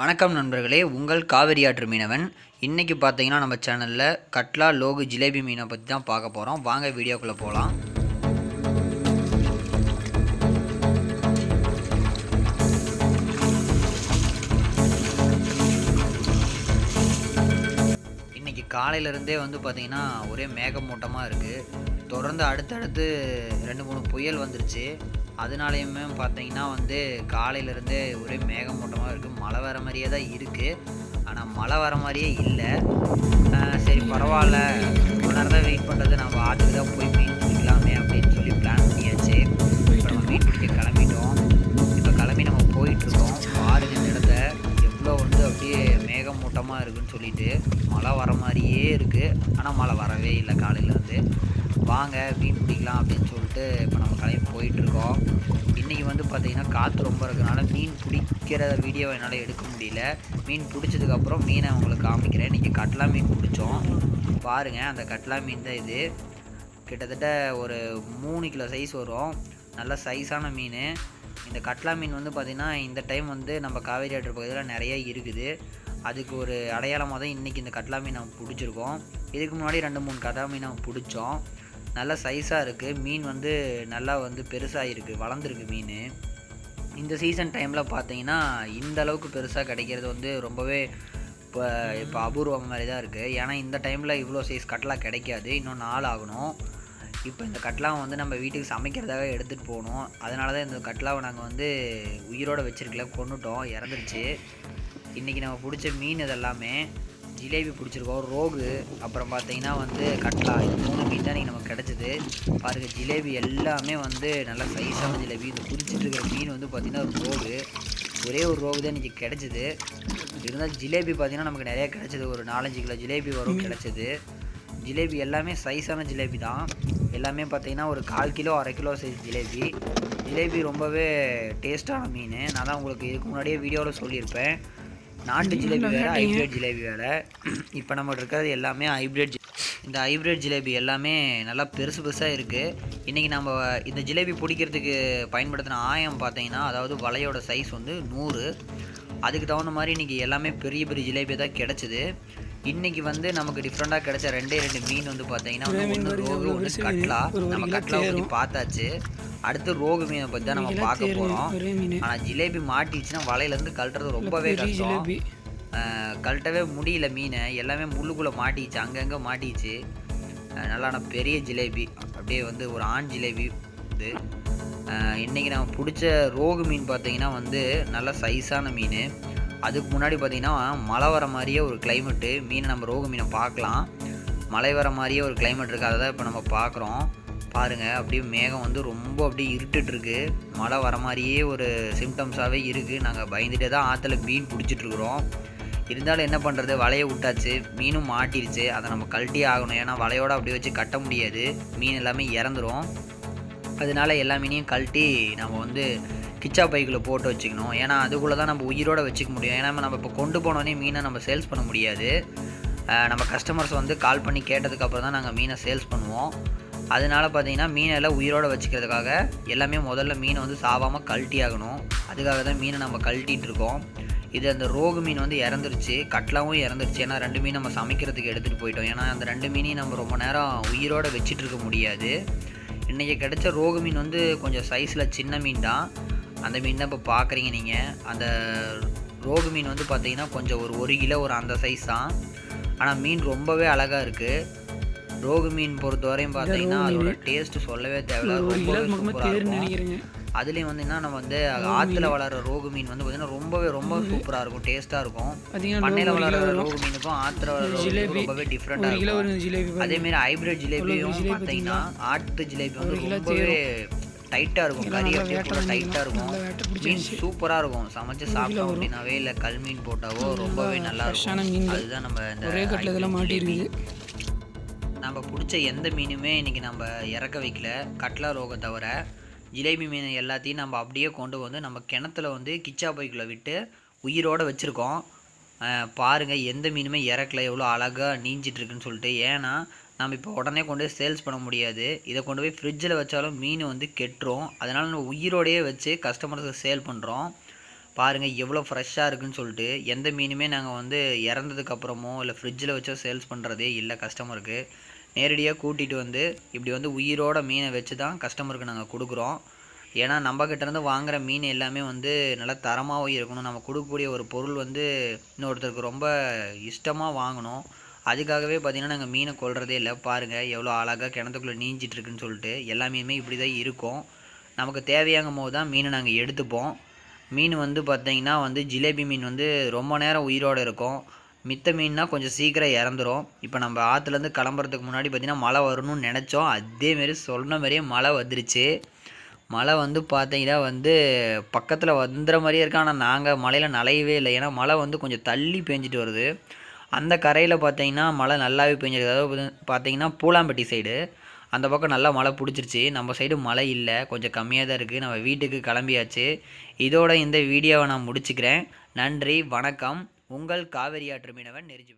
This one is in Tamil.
வணக்கம் நண்பர்களே உங்கள் காவிரி ஆற்று மீனவன். இன்றைக்கி பார்த்தீங்கன்னா நம்ம சேனலில் கட்லா லோகு ஜிலேபி மீனை பற்றி தான் பார்க்க போகிறோம் வாங்க வீடியோக்குள்ளே போகலாம் இன்றைக்கி காலையிலேருந்தே வந்து பார்த்திங்கன்னா ஒரே மேகமூட்டமாக இருக்குது தொடர்ந்து அடுத்தடுத்து ரெண்டு மூணு புயல் வந்துருச்சு. அதனாலையுமே பார்த்தீங்கன்னா வந்து காலையிலேருந்து ஒரே மேகமூட்டமாக இருக்குது மழை வர மாதிரியே தான் இருக்குது ஆனால் மழை வர மாதிரியே இல்லை. சரி பரவாயில்ல. ஒரு நேரம் தான் வெயிட் பண்ணுறது நம்ம ஆற்றுக்கு தான் போய் மேகமூட்டமாக இருக்குன்னு சொல்லிட்டு மழை வர மாதிரியே இருக்குது ஆனால் மழை வரவே இல்லை காலையிலேருந்து வாங்க மீன் பிடிக்கலாம் அப்படின்னு சொல்லிட்டு இப்போ நம்ம கிளம்பி போயிட்டுருக்கோம் இன்றைக்கி வந்து பார்த்திங்கன்னா காற்று ரொம்ப இருக்கிறனால மீன் பிடிக்கிற வீடியோவை என்னால் எடுக்க முடியல. மீன் பிடிச்சதுக்கப்புறம் மீனை உங்களுக்கு காமிக்கிறேன். இன்றைக்கி கட்லா மீன் பிடிச்சோம். பாருங்கள் அந்த கட்லா மீன் தான் இது. கிட்டத்தட்ட ஒரு மூணு கிலோ சைஸ் வரும். நல்ல சைஸான மீன். இந்த கட்லா மீன் வந்து பார்த்திங்கன்னா இந்த டைம் வந்து நம்ம காவேரி ஆற்று பகுதியில் நிறைய இருக்குது. அதுக்கு ஒரு அடையாளமாக தான் இன்றைக்கி இந்த கட்லா மீன் நம்ம பிடிச்சிருக்கோம். இதுக்கு முன்னாடி ரெண்டு மூணு கட்லா மீன் நம்ம பிடிச்சோம். நல்ல சைஸாக இருக்குது மீன் வந்து நல்லா வந்து பெருசாக இருக்குது வளர்ந்துருக்கு மீன். இந்த சீசன் டைமில் பார்த்தீங்கன்னா இந்த அளவுக்கு பெருசாக கிடைக்கிறது வந்து ரொம்பவே இப்போ இப்போ அபூர்வம் மாதிரி தான் இருக்குது ஏன்னா இந்த டைமில் இவ்வளோ சைஸ் கட்லா கிடைக்காது. இன்னும் நாள் ஆகணும். இப்போ இந்த கட்லாவை வந்து நம்ம வீட்டுக்கு சமைக்கிறதாக எடுத்துகிட்டு போகணும். அதனால தான் இந்த கட்லாவை நாங்கள் வந்து உயிரோடு வச்சுருக்கல கொண்டுட்டோம் இறந்துருச்சு. இன்றைக்கி நம்ம பிடிச்ச மீன் இதெல்லாமே ஜிலேபி பிடிச்சிருக்கோம் ரோகு அப்புறம் பார்த்தீங்கன்னா வந்து கட்லா. இந்த மூணு மீன் தான் இன்றைக்கி நமக்கு கிடச்சிது. பாருங்கள் ஜிலேபி எல்லாமே வந்து நல்லா சைஸான ஜிலேபி. இந்த பிடிச்சிட்டு இருக்கிற மீன் வந்து பார்த்திங்கன்னா ஒரு ரோகு. ஒரே ஒரு ரோகு தான் இன்றைக்கி கிடச்சிது. இருந்தால் ஜிலேபி பார்த்திங்கன்னா நமக்கு நிறையா கிடச்சிது. ஒரு நாலஞ்சு கிலோ ஜிலேபி வரும் கிடச்சிது. ஜிலேபி எல்லாமே சைஸான ஜிலேபி தான். எல்லாமே பார்த்தீங்கன்னா ஒரு கால் கிலோ அரை கிலோ சைஸ் ஜிலேபி. ஜிலேபி ரொம்பவே டேஸ்ட்டான மீன். நான் தான் உங்களுக்கு இதுக்கு முன்னாடியே வீடியோவில் சொல்லியிருப்பேன். நாட்டு ஜிலேபி வேறு ஹைப்ரிட் ஜிலேபி வேறு. இப்போ நம்மகிட்ட இருக்கிறது எல்லாமே ஹைப்ரிட் இந்த ஹைப்ரிட் ஜிலேபி எல்லாமே நல்லா பெருசு பெருசாக இருக்குது இன்றைக்கி நம்ம இந்த ஜிலேபி பிடிக்கிறதுக்கு பயன்படுத்தின ஆயம் பார்த்தீங்கன்னா அதாவது வலையோட சைஸ் வந்து நூறு. அதுக்கு தகுந்த மாதிரி இன்றைக்கி எல்லாமே பெரிய பெரிய ஜிலேபி தான் கிடச்சிது. இன்றைக்கி வந்து நமக்கு டிஃப்ரெண்ட்டாக கிடைச்ச ரெண்டே ரெண்டு மீன் வந்து பார்த்தீங்கன்னா ஒன்று ரோகு ஒன்று கட்லா. நம்ம கட்லா பற்றி பார்த்தாச்சு அடுத்து ரோகு மீனை பற்றி தான் நம்ம பார்க்க போகிறோம் ஆனால் ஜிலேபி மாட்டிச்சுன்னா வலையிலேருந்து கழட்டுறது ரொம்பவே கஷ்டம். கழட்டவே முடியல மீனை. எல்லாமே முள்ளுக்குள்ளே மாட்டிச்சு அங்கங்கே மாட்டிச்சு நல்லான பெரிய ஜிலேபி. அப்படியே வந்து ஒரு ஆண் ஜிலேபி இது. அஹ் இன்னைக்கு நம்ம பிடிச்ச ரோகு மீன் பார்த்தீங்கன்னா வந்து நல்ல சைஸான மீன். அதுக்கு முன்னாடி பார்த்தீங்கன்னா மழை வர மாதிரியே ஒரு கிளைமேட்டு மீனை நம்ம ரோகு மீனை பார்க்கலாம். மழை வர மாதிரியே ஒரு கிளைமேட் இருக்குது அதை தான் இப்போ நம்ம பார்க்குறோம். பாருங்கள் அப்படியே மேகம் வந்து ரொம்ப அப்படியே இருட்டுட்ருக்கு மழை வர மாதிரியே ஒரு சிம்டம்ஸாகவே இருக்குது நாங்கள் பயந்துகிட்டே தான் ஆற்றுல மீன் பிடிச்சிட்ருக்குறோம் இருந்தாலும் என்ன பண்ணுறது வலையை விட்டாச்சு. மீனும் மாட்டிருச்சு. அதை நம்ம கழட்டி ஆகணும். ஏன்னா வலையோடு அப்படியே வச்சு கட்ட முடியாது. மீன் எல்லாமே இறந்துடும் அதனால எல்லா மீனையும் கழட்டி நம்ம வந்து கிச்சா பைக்கில் போட்டு வச்சுக்கணும். ஏன்னா அதுக்குள்ளே தான் நம்ம உயிரோட வச்சுக்க முடியும். ஏன்னா நம்ம இப்போ கொண்டு போனோடனே மீனை நம்ம சேல்ஸ் பண்ண முடியாது. நம்ம கஸ்டமர்ஸ் வந்து கால் பண்ணி கேட்டதுக்கப்புறம் தான் நாங்கள் மீனை சேல்ஸ் பண்ணுவோம். அதனால பார்த்தீங்கன்னா மீனெல்லாம் உயிரோடு வச்சுக்கிறதுக்காக எல்லாமே முதல்ல மீனை வந்து சாவாமல் கழட்டி ஆகணும். அதுக்காக தான் மீனை நம்ம கழட்டிகிட்டு இருக்கோம். இது அந்த ரோகு மீன் வந்து இறந்துருச்சு. கட்லாவும் இறந்துருச்சு. ஏன்னா ரெண்டு மீன் நம்ம சமைக்கிறதுக்கு எடுத்துகிட்டு போயிட்டோம். ஏன்னா அந்த ரெண்டு மீனையும் நம்ம ரொம்ப நேரம் உயிரோட வச்சுட்டு இருக்க முடியாது. இன்றைக்கி கிடைச்ச ரோகு மீன் வந்து கொஞ்சம் சைஸில் சின்ன மீன் தான். அந்த மீன் தான் இப்போ பார்க்குறீங்க நீங்கள் அந்த ரோகு மீன் வந்து பார்த்தீங்கன்னா கொஞ்சம் ஒரு ஒரு கிலோ ஒரு அந்த சைஸ் தான். ஆனால் மீன் ரொம்பவே அழகாக இருக்குது ரோகு மீன் பொறுத்தவரையும் பார்த்தீங்கன்னா அதோட டேஸ்ட் சொல்லவே தேவையில்ல ரொம்பவே சூப்பராக இருக்கும். அதுலேயும் வந்து என்ன நம்ம வந்து ஆற்றுல வளர்கிற ரோகு மீன் வந்து பார்த்தீங்கன்னா ரொம்பவே ரொம்ப சூப்பராக இருக்கும். டேஸ்ட்டாக இருக்கும். பண்ணையில் வளர்கிற ரோகு மீனுக்கும் ஆற்றுல வளர்கிற ரோகு ஜிலேபி. ரொம்பவே டிஃப்ரெண்ட்டாக இருக்கும். அதேமாரி ஹைப்ரிட் ஜிலேபியும் ஜிலேபி பார்த்தீங்கன்னா ஆட்டு ஜிலேபி வந்து ரொம்பவே டைட்டாக இருக்கும். கறி அப்படியே ஃபுல்லாக டைட்டாக இருக்கும். மீன். சூப்பராக இருக்கும். சமைச்சு சாப்பிட்டோம் அப்படின்னாவே இல்லை கல் மீன் போட்டாவோ ரொம்பவே நல்லா இருக்கும். அதுதான் நம்ம இந்த ஒரே கட்டில் இதெல்லாம் hybrid மாட்டி ஜிலேபி. இருக்குது நம்ம பிடிச்ச எந்த மீனுமே இன்றைக்கி நம்ம இறக்க வைக்கல. கட்லா ரோகை தவிர ஜிலேபி மீன் எல்லாத்தையும் நம்ம அப்படியே கொண்டு வந்து நம்ம கிணத்துல வந்து கிச்சா பைக்குள்ளே விட்டு உயிரோடு வச்சுருக்கோம். பாருங்கள் எந்த மீனுமே இறக்கல. எவ்வளோ அழகாக நீஞ்சிட்ருக்குன்னு சொல்லிட்டு. ஏன்னா நம்ம இப்போ உடனே கொண்டு போய் சேல்ஸ் பண்ண முடியாது. இதை கொண்டு போய் ஃப்ரிட்ஜில் வச்சாலும் மீன் வந்து கெட்டுரும். அதனால் நம்ம உயிரோடையே வச்சு கஸ்டமர்ஸுக்கு சேல் பண்ணுறோம் பாருங்கள் எவ்வளோ ஃப்ரெஷ்ஷாக இருக்குன்னு சொல்லிட்டு. எந்த மீனுமே நாங்கள் வந்து இறந்ததுக்கப்புறமோ இல்லை ஃப்ரிட்ஜில் வச்சோ சேல்ஸ் பண்ணுறதே இல்லை கஸ்டமருக்கு நேரடியாக கூட்டிகிட்டு வந்து இப்படி வந்து உயிரோட மீனை வச்சு தான் கஸ்டமருக்கு நாங்கள் கொடுக்குறோம். ஏன்னா நம்மக்கிட்டேருந்து வாங்குகிற மீன் எல்லாமே வந்து நல்லா தரமாகவும் இருக்கணும். நம்ம கொடுக்கக்கூடிய ஒரு பொருள் வந்து இன்னொருத்தருக்கு ரொம்ப இஷ்டமாக வாங்கணும். அதுக்காகவே பார்த்திங்கன்னா நாங்கள் மீனை கொள்றதே இல்லை. பாருங்கள் எவ்வளோ அழகாக கிணத்துக்குள்ளே நீஞ்சிட்ருக்குன்னு சொல்லிட்டு எல்லா மீனுமே இப்படி தான் இருக்கும். நமக்கு தேவையாகும் போது தான் மீனை நாங்கள் எடுத்துப்போம். மீன் வந்து பார்த்திங்கன்னா வந்து ஜிலேபி மீன் வந்து ரொம்ப நேரம் உயிரோடு இருக்கும். மித்த மீன்னா கொஞ்சம் சீக்கிரம் இறந்துரும். இப்போ நம்ம ஆற்றுலேருந்து கிளம்புறதுக்கு முன்னாடி பார்த்திங்கன்னா மழை வரணும்னு நினச்சோம். அதேமாரி சொன்ன மாதிரியே மழை வந்துருச்சு. மழை வந்து பார்த்தீங்கன்னா வந்து பக்கத்தில் வந்துற மாதிரியே இருக்கு. ஆனால் நாங்கள் மழையில் நலையவே இல்லை. ஏன்னா மழை வந்து கொஞ்சம் தள்ளி பேஞ்சிட்டு வருது. அந்த கரையில் பார்த்தீங்கன்னா மழை நல்லாவே பெஞ்சிருக்கு. அதாவது பார்த்தீங்கன்னா பூலாம்பட்டி சைடு. அந்த பக்கம் நல்லா மழை பிடிச்சிருச்சு. நம்ம சைடு மழை இல்லை. கொஞ்சம் கம்மியாக தான் இருக்குது நம்ம வீட்டுக்கு கிளம்பியாச்சு. இதோட இந்த வீடியோவை நான் முடிச்சுக்கிறேன். நன்றி. வணக்கம். உங்கள் காவிரி ஆற்று மீனவன் நெறிஞ்சு